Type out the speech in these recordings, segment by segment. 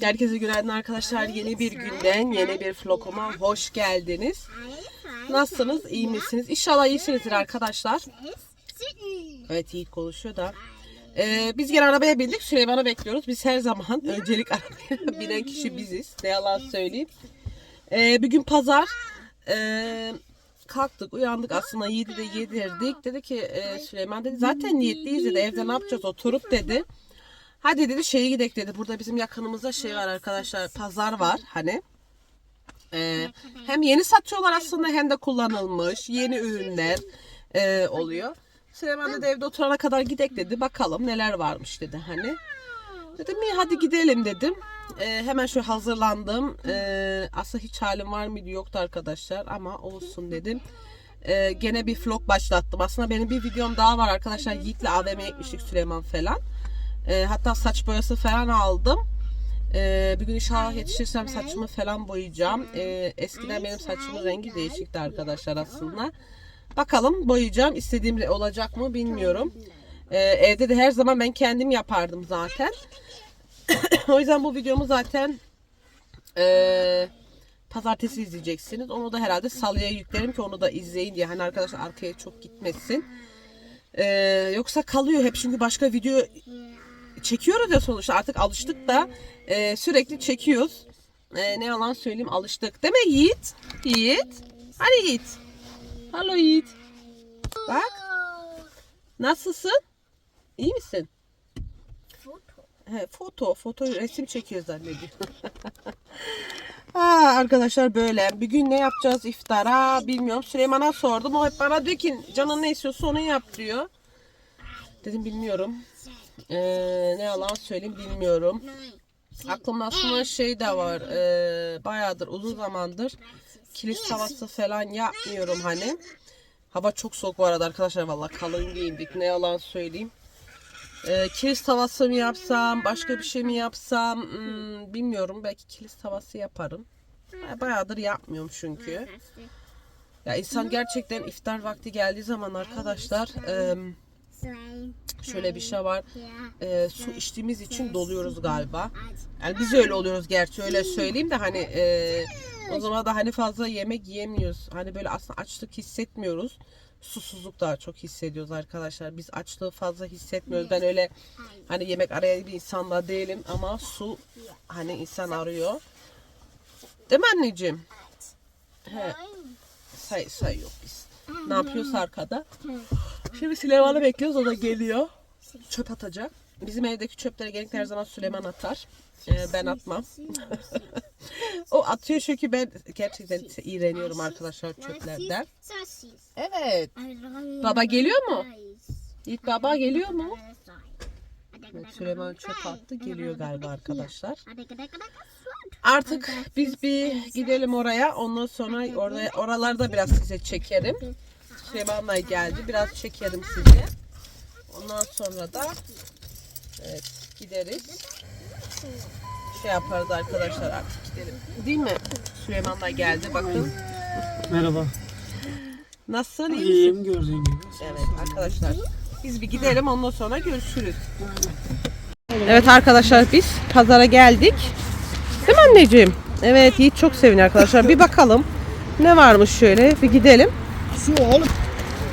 Herkese günaydın arkadaşlar. Yeni bir günden, yeni bir vloguma hoş geldiniz. Nasılsınız? iyi misiniz? İnşallah iyisinizdir arkadaşlar. Evet Yiğit konuşuyor da. Ee, biz gene arabaya bindik. Süleyman'ı bekliyoruz. Biz her zaman öncelik arabaya binen kişi biziz. Ne yalan söyleyeyim. Ee, bir gün pazar. Ee, kalktık uyandık aslında Yiğit'i de yedirdik. Dedi ki e, Süleyman dedi zaten niyetliyiz dedi. Evde ne yapacağız oturup dedi. Hadi dedi şeye gidek dedi. Burada bizim yakınımızda şey var arkadaşlar. Pazar var hani. Ee, hem yeni satıyorlar aslında hem de kullanılmış yeni ürünler e, oluyor. Süleyman dedi evde oturana kadar gidek dedi. Bakalım neler varmış dedi hani. Dedim iyi hadi gidelim dedim. Ee, hemen şu hazırlandım. Ee, aslında hiç halim var mıydı yoktu arkadaşlar ama olsun dedim. Ee, gene bir vlog başlattım. Aslında benim bir videom daha var arkadaşlar. Yiğit'le AVM'ye gitmiştik Süleyman falan. Ee, hatta saç boyası falan aldım. Ee, bir gün inşallah yetişirsem saçımı falan boyayacağım. Ee, eskiden benim saçımın rengi değişikti arkadaşlar aslında. Bakalım boyayacağım. İstediğim olacak mı bilmiyorum. Ee, evde de her zaman ben kendim yapardım zaten. o yüzden bu videomu zaten ee, pazartesi izleyeceksiniz. Onu da herhalde salıya yüklerim ki onu da izleyin diye. Hani arkadaşlar arkaya çok gitmesin. Ee, yoksa kalıyor hep çünkü başka video çekiyoruz ya sonuçta artık alıştık da e, sürekli çekiyoruz. E, ne yalan söyleyeyim alıştık. Değil mi Yiğit? Yiğit. Hani Yiğit? Hallo Yiğit. Bak. Nasılsın? İyi misin? He, foto. Foto resim çekiyor zannediyor. Ha, arkadaşlar böyle. Bir gün ne yapacağız iftara bilmiyorum. Süleyman'a sordum. O hep bana diyor ki canın ne istiyorsa onu yap diyor. Dedim bilmiyorum. Ee, ne yalan söyleyeyim bilmiyorum. Aklımda aslında şey de var. E, bayağıdır uzun zamandır kilis tavası falan yapmıyorum hani. Hava çok soğuk bu arada arkadaşlar valla kalın giyindik ne yalan söyleyeyim. E, kilis tavası mı yapsam başka bir şey mi yapsam hmm, bilmiyorum belki kilis tavası yaparım. Ya Bayağıdır yapmıyorum çünkü. Ya insan gerçekten iftar vakti geldiği zaman arkadaşlar e, şöyle bir şey var. E, su içtiğimiz için doluyoruz galiba. Yani biz öyle oluyoruz gerçi öyle söyleyeyim de hani e, o zaman da hani fazla yemek yiyemiyoruz. Hani böyle aslında açlık hissetmiyoruz. Susuzluk daha çok hissediyoruz arkadaşlar. Biz açlığı fazla hissetmiyoruz. Ben öyle hani yemek arayan bir insanla değilim ama su hani insan arıyor. Değil mi anneciğim? He. Say, say yok biz. Ne yapıyoruz arkada? Şimdi Süleyman'ı bekliyoruz. O da geliyor. Çöp atacak. Bizim evdeki çöpleri genellikle her zaman Süleyman atar. Ee, ben atmam. o atıyor çünkü ben gerçekten iğreniyorum arkadaşlar çöplerden. Evet. Baba geliyor mu? Yiğit baba geliyor mu? Evet, Süleyman çöp attı. Geliyor galiba arkadaşlar. Artık biz bir gidelim oraya. Ondan sonra orada oralarda biraz size çekerim. Süleyman'la geldi. Biraz çekerim size. Ondan sonra da evet, gideriz. Şey yaparız arkadaşlar artık gidelim. Değil mi? Süleyman'la geldi. Bakın. Merhaba. Nasıl? iyi misin? İyiyim gördüğün gibi. Evet arkadaşlar. Biz bir gidelim ondan sonra görüşürüz. Evet arkadaşlar biz pazara geldik. Değil mi anneciğim? Evet Yiğit çok seviniyor arkadaşlar. Bir bakalım ne varmış şöyle bir gidelim. Su oğlum.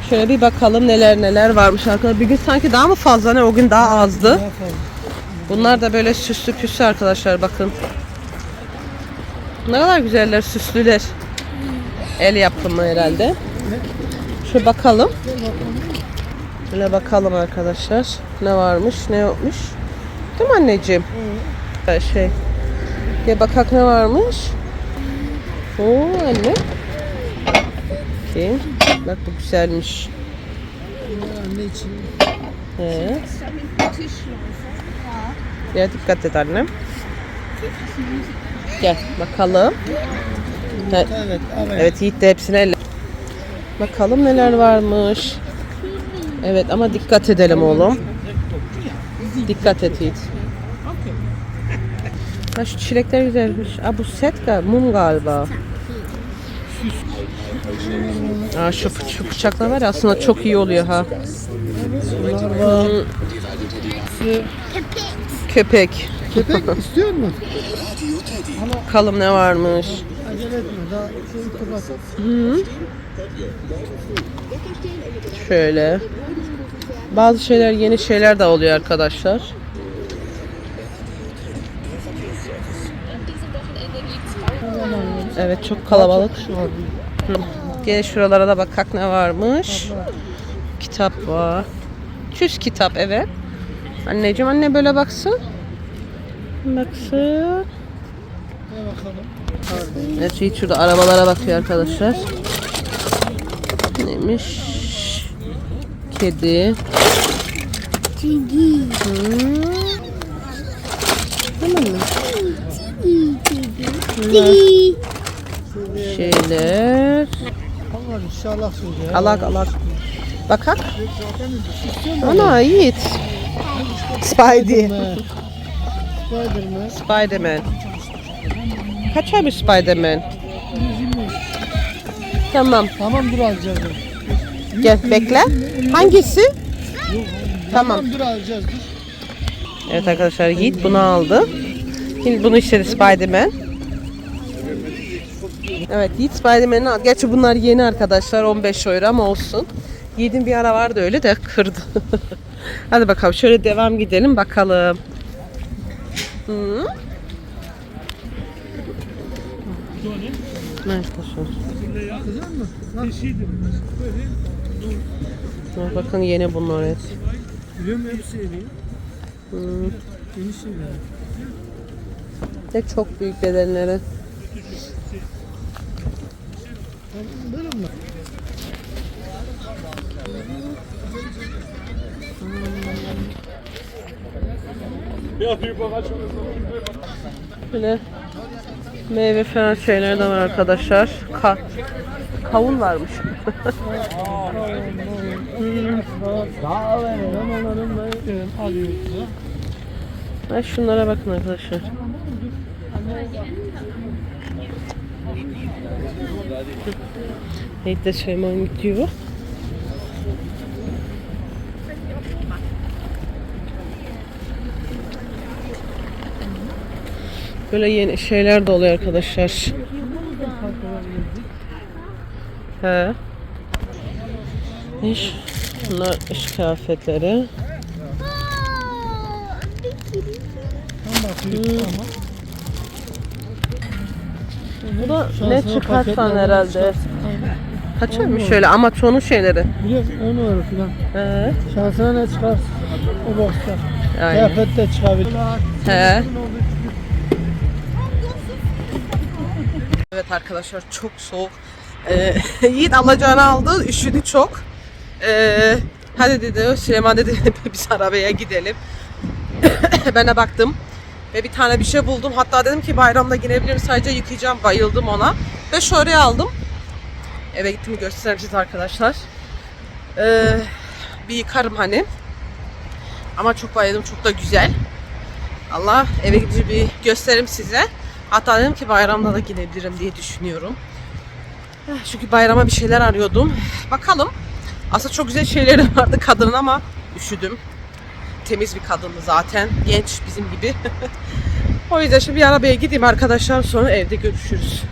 Şöyle bir bakalım neler neler varmış arkadaşlar. Bir gün sanki daha mı fazla ne o gün daha azdı. Bunlar da böyle süslü püslü arkadaşlar bakın. Ne kadar güzeller süslüler. El yapımı herhalde. Şu bakalım. Şöyle bakalım arkadaşlar. Ne varmış ne yokmuş. Değil mi anneciğim? Şey. Gel bakak ne varmış. Oo anne. Bakayım. Bak bu güzelmiş. Anne için. He. Ya dikkat et annem. Gel bakalım. Evet, evet. Evet Yiğit de hepsine elle. Bakalım neler varmış. Evet ama dikkat edelim oğlum. Dikkat et Yiğit. Ha şu çilekler güzelmiş. Aa bu set galiba, mum galiba. Aa şu, şu bıçaklar var ya aslında çok iyi oluyor ha. Köpek. Köpek istiyor mu? Bakalım ne varmış. Acele etme daha şeyi kapat. Şöyle. Bazı şeyler yeni şeyler de oluyor arkadaşlar. Evet çok kalabalık. Şu var. Gel şuralara da bakak ne varmış. Kitap var. Çüz kitap evet. Anneciğim anne böyle baksın. Baksın. Evet Yiğit şurada arabalara bakıyor arkadaşlar. Neymiş? Kedi. Hmm. Tamam mı? Şeyler. Allah inşallah söyle. Alak alak. Bakak. Ana Yiğit. Spidey. Spiderman. Spiderman. Kaç aymış Spiderman? Tamam. Tamam dur alacağız. Gel bekle. Hangisi? Tamam. Tamam dur alacağız dur. Evet arkadaşlar Yiğit bunu aldı. Şimdi bunu istedi Spiderman. Evet Yiğit Spiderman'i aldı. Gerçi bunlar yeni arkadaşlar 15 euro ama olsun. Yiğit'in bir ara vardı öyle de kırdı. Hadi bakalım şöyle devam gidelim bakalım. Hı. Evet. Evet, bakın yeni bunlar evet. Biliyor musun hepsi yeni? Yeni şeyler. Ve çok büyük bedenleri. Böyle mi? Böyle meyve falan şeyler de var arkadaşlar. Ka kavun varmış. Ha, şunlara bakın arkadaşlar. Neydi de Süleyman gidiyor. Böyle yeni şeyler de oluyor arkadaşlar. He. İş. Bunlar iş kıyafetleri. Ama. Bu da ne çıkarsan herhalde. Çıkarsın. Kaçırmış şöyle Amazon'un şeyleri. Biliyorum 10 euro falan. He. Şansına ne çıkarsın? O boxta. Aynen. Kıyafet de çıkabilir. He. Evet arkadaşlar çok soğuk. Ee, Yiğit alacağını aldı. Üşüdü çok. Ee, hadi dedi Süleyman dedi biz arabaya gidelim. ben de baktım. Ve bir tane bir şey buldum. Hatta dedim ki bayramda girebilirim sadece yıkayacağım. Bayıldım ona. Ve şöyle aldım. Eve gittim göstereyim size arkadaşlar. Ee, bir yıkarım hani. Ama çok bayıldım. Çok da güzel. Allah eve gidince bir gösteririm size. Hatta dedim ki bayramda da gidebilirim diye düşünüyorum. Eh, Çünkü bayrama bir şeyler arıyordum. Bakalım. Aslında çok güzel şeyleri vardı kadının ama üşüdüm. Temiz bir kadındı zaten. Genç bizim gibi. o yüzden şimdi bir arabaya gideyim arkadaşlar. Sonra evde görüşürüz.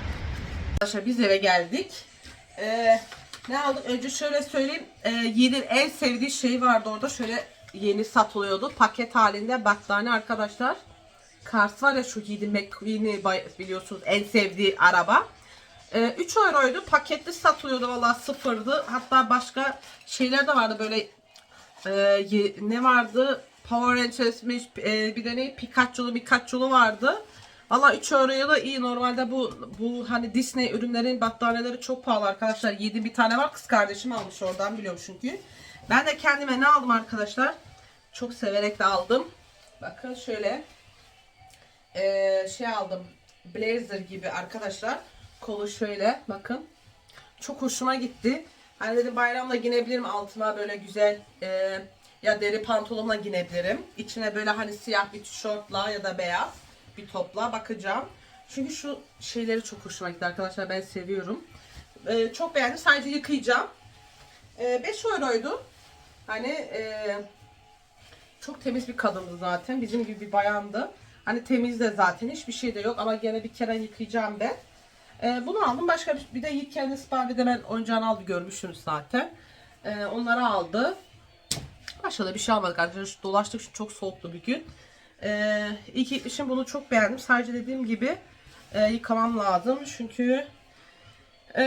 Arkadaşlar biz eve geldik. Ee, ne aldık? Önce şöyle söyleyeyim. Ee, Yiğit'in en sevdiği şey vardı orada. Şöyle yeni satılıyordu. Paket halinde battaniye arkadaşlar. Kars var ya şu Yiğit'in McQueen'i biliyorsunuz en sevdiği araba. Ee, 3 euroydu. Paketli satılıyordu valla sıfırdı. Hatta başka şeyler de vardı böyle e, ne vardı? Power Rangers'miş e, bir de ne? Pikachu'lu Pikachu'lu vardı. Valla 3 euroya da iyi. Normalde bu bu hani Disney ürünlerin battaniyeleri çok pahalı arkadaşlar. 7 bir tane var. Kız kardeşim almış oradan biliyorum çünkü. Ben de kendime ne aldım arkadaşlar? Çok severek de aldım. Bakın şöyle e, şey aldım. Blazer gibi arkadaşlar. Kolu şöyle bakın. Çok hoşuma gitti. Hani dedim bayramda giyinebilirim altıma böyle güzel e, ya deri pantolonla giyinebilirim. İçine böyle hani siyah bir tişörtla ya da beyaz bir topla bakacağım. Çünkü şu şeyleri çok hoşuma gitti arkadaşlar ben seviyorum. E, çok beğendim sadece yıkayacağım. E, 5 euroydu. Hani e, çok temiz bir kadındı zaten. Bizim gibi bir bayandı. Hani temiz de zaten hiçbir şey de yok ama gene bir kere yıkayacağım ben. Ee, bunu aldım. Başka bir, bir de Yiğit kendisi Barbie'de ben oyuncağını aldı görmüşsünüz zaten. Ee, onları aldı. Başka da bir şey almadık arkadaşlar. Dolaştık çünkü çok soğuktu bir gün. Ee, ilk gitmişim bunu çok beğendim. Sadece dediğim gibi e, yıkamam lazım. Çünkü e,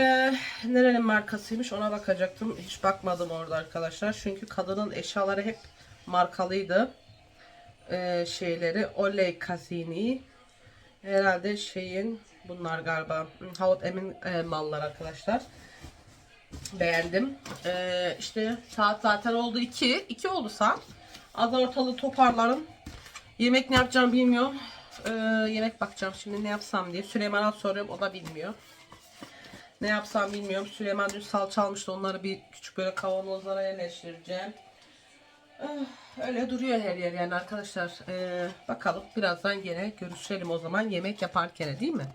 nerenin markasıymış ona bakacaktım. Hiç bakmadım orada arkadaşlar. Çünkü kadının eşyaları hep markalıydı. Ee, şeyleri Oley Casini. Herhalde şeyin bunlar galiba Havut Emin e, mallar arkadaşlar. Beğendim. Ee, işte saat zaten oldu 2. 2 oldu saat. Az ortalığı toparlarım. Yemek ne yapacağım bilmiyorum. Ee, yemek bakacağım şimdi ne yapsam diye. Süleyman'a soruyorum o da bilmiyor. Ne yapsam bilmiyorum. Süleyman dün salça almıştı. Onları bir küçük böyle kavanozlara yerleştireceğim. Eh, Öyle duruyor her yer yani arkadaşlar. Ee, bakalım birazdan gene görüşelim o zaman yemek yaparken değil mi?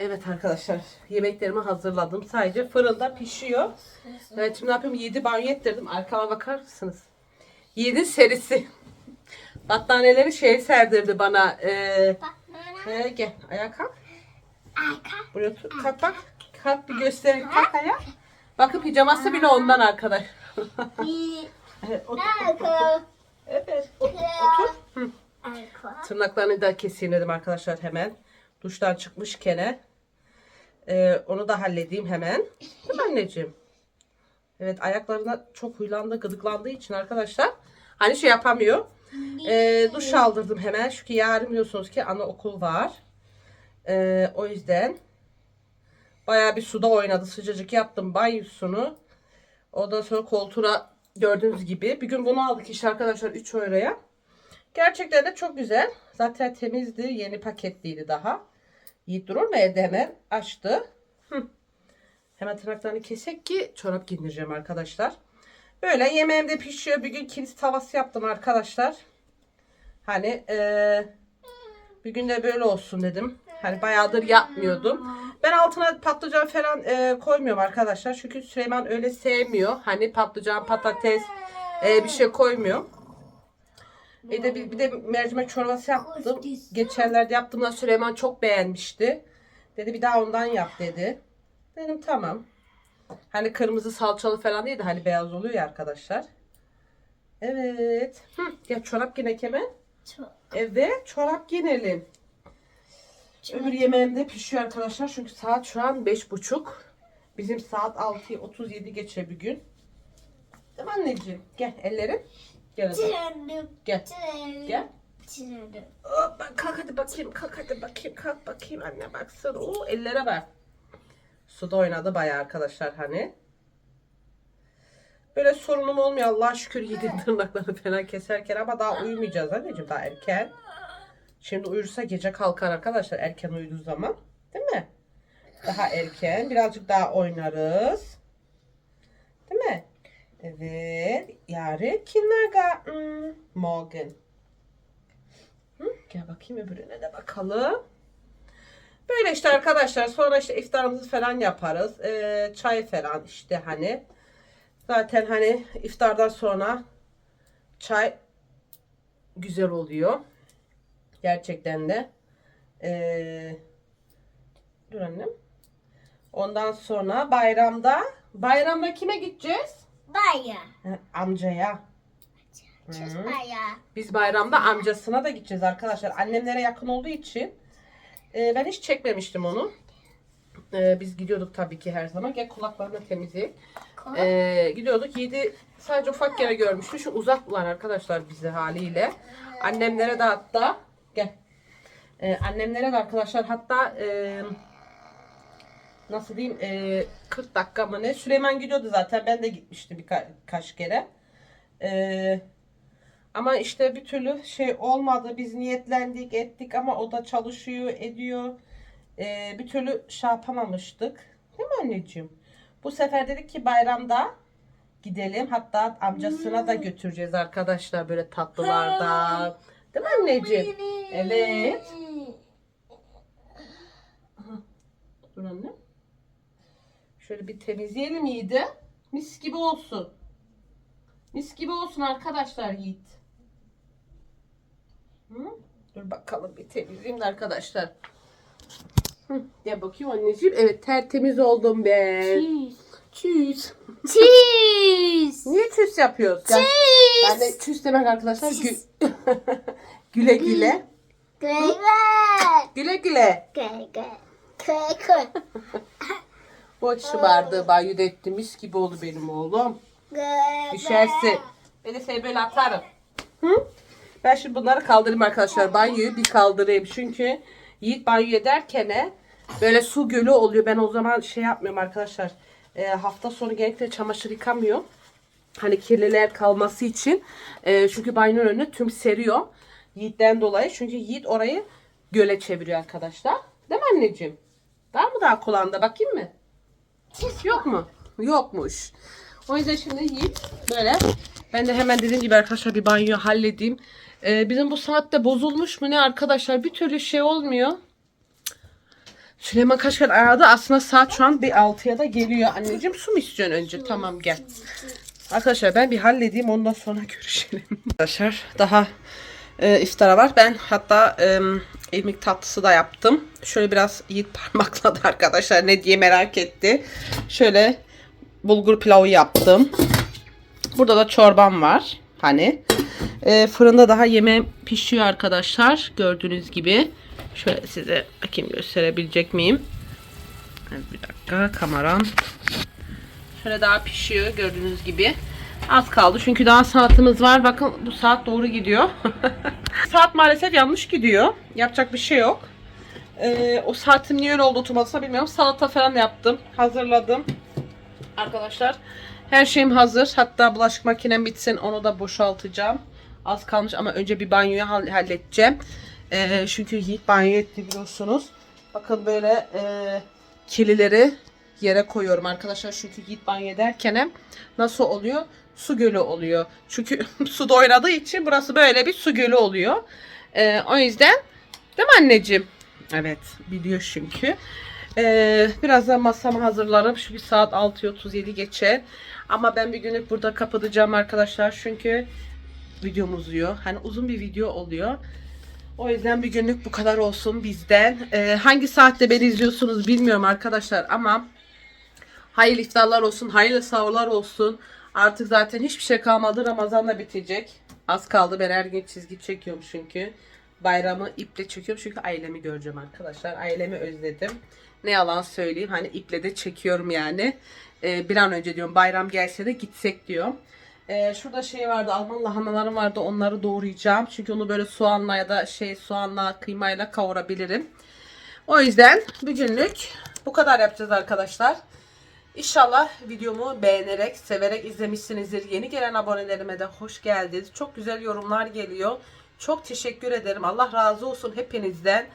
Evet arkadaşlar yemeklerimi hazırladım. Sadece fırında pişiyor. Evet şimdi ne yapayım? 7 banyo ettirdim. Arkama bakar mısınız? 7 serisi. Battaniyeleri şey serdirdi bana. Ee, he, gel ayağa kalk. Buraya tut. Kalk bak. Kalk bir göster. Kalk ayağa. Bakın pijaması bile ondan arkadaş. evet, otur, otur. Evet, otur. Tırnaklarını da keseyim dedim arkadaşlar hemen. Duştan çıkmışken. Ee, onu da halledeyim hemen. Değil mi anneciğim? Evet ayaklarına çok huylandı, gıdıklandığı için arkadaşlar. Hani şey yapamıyor. Ee, duş aldırdım hemen. Çünkü yarın biliyorsunuz ki anaokul var. Ee, o yüzden bayağı bir suda oynadı. Sıcacık yaptım banyosunu. Ondan sonra koltuğuna gördüğünüz gibi. Bir gün bunu aldık işte arkadaşlar 3 euroya. Gerçekten de çok güzel. Zaten temizdi. Yeni paketliydi daha. Yiğit durur mu evde hemen açtı. Hı. Hemen tırnaklarını kesek ki çorap giydireceğim arkadaşlar. Böyle yemeğim de pişiyor. Bir gün kilis tavası yaptım arkadaşlar. Hani eee bir gün de böyle olsun dedim. Hani bayağıdır yapmıyordum. Ben altına patlıcan falan eee, koymuyorum arkadaşlar. Çünkü Süleyman öyle sevmiyor. Hani patlıcan, patates eee, bir şey koymuyorum. Bir de, bir, bir de mercimek çorbası yaptım. Geçenlerde yaptığımda Süleyman çok beğenmişti. Dedi bir daha ondan yap dedi. Dedim tamam. Hani kırmızı salçalı falan değil de hani beyaz oluyor ya arkadaşlar. Evet. Hı, ya çorap ginek hemen. Evet çorap giyinelim. Öbür yemeğim de pişiyor arkadaşlar. Çünkü saat şu an beş buçuk. Bizim saat 6'yı 37 geçe bir gün. Değil mi anneciğim? Gel ellerim. Gel hadi. Gel. Gel. Hoppa, kalk hadi bakayım, kalk hadi bakayım, kalk bakayım anne baksın. Oo ellere bak. Suda oynadı bayağı arkadaşlar hani. Böyle sorunum olmuyor Allah şükür yedim tırnakları falan keserken ama daha uyumayacağız anneciğim daha erken. Şimdi uyursa gece kalkar arkadaşlar erken uyuduğu zaman. Değil mi? Daha erken birazcık daha oynarız. Değil mi? Evet. Yarın kindergarten. Morgen. Hı, gel bakayım öbürüne de bakalım. Böyle işte arkadaşlar. Sonra işte iftarımızı falan yaparız. Ee, çay falan işte hani. Zaten hani iftardan sonra çay güzel oluyor. Gerçekten de. Ee, dur annem. Ondan sonra bayramda bayramda kime gideceğiz? Baya. Ha, Amcaya. Hı. baya. Biz bayramda amcasına da gideceğiz arkadaşlar. Annemlere yakın olduğu için e, ben hiç çekmemiştim onu. E, biz gidiyorduk tabii ki her zaman. Gel kulaklarını temizleyelim. Ee, gidiyorduk. Yiğit'i sadece ufak kere görmüştü. Şu uzaklar arkadaşlar bizi haliyle. Annemlere de hatta gel. Ee, annemlere de arkadaşlar hatta e, nasıl diyeyim e, 40 dakika mı ne Süleyman gidiyordu zaten ben de gitmiştim birka- birkaç kere. Ee, ama işte bir türlü şey olmadı. Biz niyetlendik ettik ama o da çalışıyor ediyor. Ee, bir türlü şey yapamamıştık. Değil mi anneciğim? Bu sefer dedik ki bayramda gidelim. Hatta amcasına da götüreceğiz arkadaşlar böyle tatlılarda. Değil mi anneciğim? Evet. Dur anne. Şöyle bir temizleyelim Yiğit'i. Mis gibi olsun. Mis gibi olsun arkadaşlar Yiğit. Hı? Dur bakalım bir temizleyeyim de arkadaşlar. Hı, gel bakayım anneciğim. Evet tertemiz oldum ben. Çüz. Cheese. Niye çüz yapıyoruz? Gel. Ben de çüz demek arkadaşlar. Gü- güle güle. Güle Güle güle. güle. Güle güle. Bu şımardı banyoda etti. Mis gibi oldu benim oğlum. De seni böyle atarım. Hı? Ben şimdi bunları kaldırayım arkadaşlar. Banyoyu bir kaldırayım. Çünkü Yiğit banyo ederken böyle su gölü oluyor. Ben o zaman şey yapmıyorum arkadaşlar. Ee, hafta sonu genellikle çamaşır yıkamıyorum. Hani kirliler kalması için. Ee, çünkü banyonun önüne tüm seriyor. Yiğit'ten dolayı. Çünkü Yiğit orayı göle çeviriyor arkadaşlar. Değil mi anneciğim? Var mı daha kulağında? Bakayım mı? Yok mu? Yokmuş. O yüzden şimdi Yiğit böyle. Ben de hemen dediğim gibi arkadaşlar bir banyo halledeyim. Ee, bizim bu saatte bozulmuş mu ne arkadaşlar? Bir türlü şey olmuyor. Süleyman kaç kere aradı. Aslında saat şu an bir 6'ya da geliyor. Anneciğim su mu istiyorsun önce? Tamam gel. Arkadaşlar ben bir halledeyim ondan sonra görüşelim. Arkadaşlar daha e, iftara var. Ben hatta e, irmik tatlısı da yaptım. Şöyle biraz Yiğit parmakladı arkadaşlar ne diye merak etti. Şöyle bulgur pilavı yaptım. Burada da çorbam var. Hani e, fırında daha yemeğim pişiyor arkadaşlar. Gördüğünüz gibi. Şöyle size bakayım gösterebilecek miyim? Bir dakika kameram. Şöyle daha pişiyor gördüğünüz gibi. Az kaldı çünkü daha saatimiz var. Bakın bu saat doğru gidiyor. saat maalesef yanlış gidiyor. Yapacak bir şey yok. Ee, o saatin niye öyle oldu otomatikse bilmiyorum. Salata falan yaptım. Hazırladım. Arkadaşlar her şeyim hazır. Hatta bulaşık makinem bitsin onu da boşaltacağım. Az kalmış ama önce bir banyoyu hall- halledeceğim. Ee, çünkü Yiğit banyo etti biliyorsunuz. Bakın böyle e, kirlileri yere koyuyorum arkadaşlar. Çünkü Yiğit banyo ederken nasıl oluyor? Su gölü oluyor. Çünkü suda oynadığı için burası böyle bir su gölü oluyor. Ee, o yüzden değil mi anneciğim? Evet biliyor çünkü. Ee, birazdan masamı hazırlarım. Bir saat 6.37 geçe. Ama ben bir günlük burada kapatacağım arkadaşlar. Çünkü videom uzuyor. Hani uzun bir video oluyor. O yüzden bir günlük bu kadar olsun bizden. Ee, hangi saatte beni izliyorsunuz bilmiyorum arkadaşlar ama hayırlı iftarlar olsun, hayırlı sahurlar olsun. Artık zaten hiçbir şey kalmadı. Ramazan da bitecek. Az kaldı. Ben her gün çizgi çekiyorum çünkü. Bayramı iple çekiyorum çünkü ailemi göreceğim arkadaşlar. Ailemi özledim. Ne yalan söyleyeyim. Hani iple de çekiyorum yani. Ee, bir an önce diyorum bayram gelse de gitsek diyorum. Ee, şurada şey vardı Alman lahanalarım vardı onları doğrayacağım. Çünkü onu böyle soğanla ya da şey soğanla kıymayla kavurabilirim. O yüzden bugünlük bu kadar yapacağız arkadaşlar. İnşallah videomu beğenerek, severek izlemişsinizdir. Yeni gelen abonelerime de hoş geldiniz. Çok güzel yorumlar geliyor. Çok teşekkür ederim. Allah razı olsun hepinizden.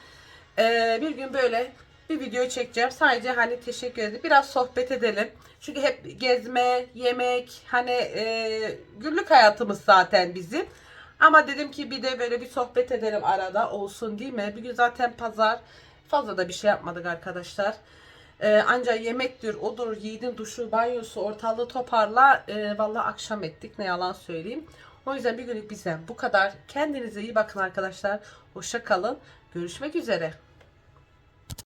Ee, bir gün böyle bir video çekeceğim. Sadece hani teşekkür ederim. Biraz sohbet edelim. Çünkü hep gezme, yemek, hani e, günlük hayatımız zaten bizim. Ama dedim ki bir de böyle bir sohbet edelim arada olsun değil mi? Bir gün zaten pazar. Fazla da bir şey yapmadık arkadaşlar. Ee, ancak yemektir, odur, yiğidin duşu, banyosu, ortalığı toparla. E, vallahi akşam ettik ne yalan söyleyeyim. O yüzden bir günlük bizden bu kadar. Kendinize iyi bakın arkadaşlar. Hoşça kalın. Görüşmek üzere.